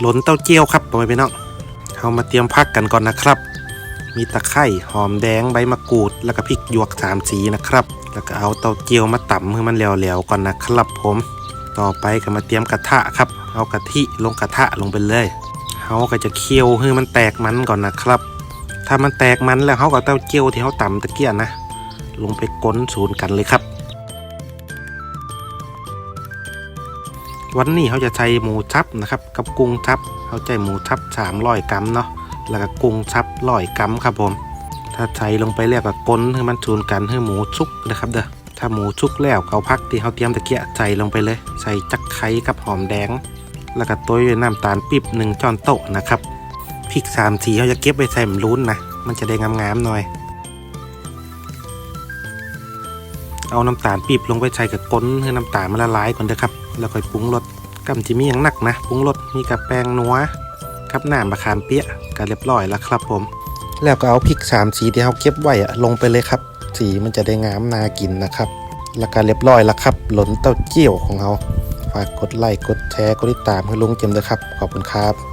หล้นเต้าเจี้ยวครับพ่อแม่พี่น้องเอามาเตรียมพักกันก่อนนะครับ มีตะไคร่หอมแดงใบมะกรูด แล้วก็พริกหยวกสามสีนะครับ แล้วก็เอาเต้าเจี้ยวมาตำให้มันเหลวๆก่อนนะครับ ผม ต่อไปก็มาเตรียมกระทะครับ เอากะทิลงกระทะลงไปเลยเขาก็จะเคี่ยวให้มันแตกมันก่อนนะครับ ถ้ามันแตกมันแล้วเขาก็เต้าเจี้ยวที่เขาตำตะเกียนะ ลงไปก้นศูนย์กันเลยครับ วันนี้เขาจะใช้หมูชับนะครับ กับกุ้งชับเขาใช้หมูชับ300กรัมเนาะแล้วก็กุ้งชับร้อยกรัมครับผม ถ้าใช้ลงไปแล้วก็ก้นให้มันชูนกันให้หมูชุกนะครับเด้อถ้าหมูชุกแล้วก็เอาพักที่เขาเตรียมตะเกียใส่ลงไปเลย ใส่จักไคร้กับหอมแดง แล้วก็ตัวด้วยน้ำตาลปี๊บหนึ่งช้อนโต๊ะนะครับพริกสามสีเขาจะเก็บไว้ใส่หมรุ้นนะมันจะได้งามๆหน่อย เอาน้ำตาลปีบลงไปใส่กับก้นให้น้ำตาลมันละลายก่อนเด้อครับ แล้วค่อยปรุงรสกำที่มีอย่างหนักนะปรุงรสมีกับแป้งนัวกับน้ำมะขามเปี๊ยะก็เรียบร้อยแล้วครับผม แล้วก็เอาพริกสามสีที่เราเก็บไว้อะลงไปเลยครับ สีมันจะได้งามน่ากินนะครับ แล้วก็เรียบร้อยแล้วครับ หล่นเต้าเจี้ยวของเราฝากกดไลค์กดแชร์กดติดตามให้ลุงเจมส์ด้วยครับ ขอบคุณครับ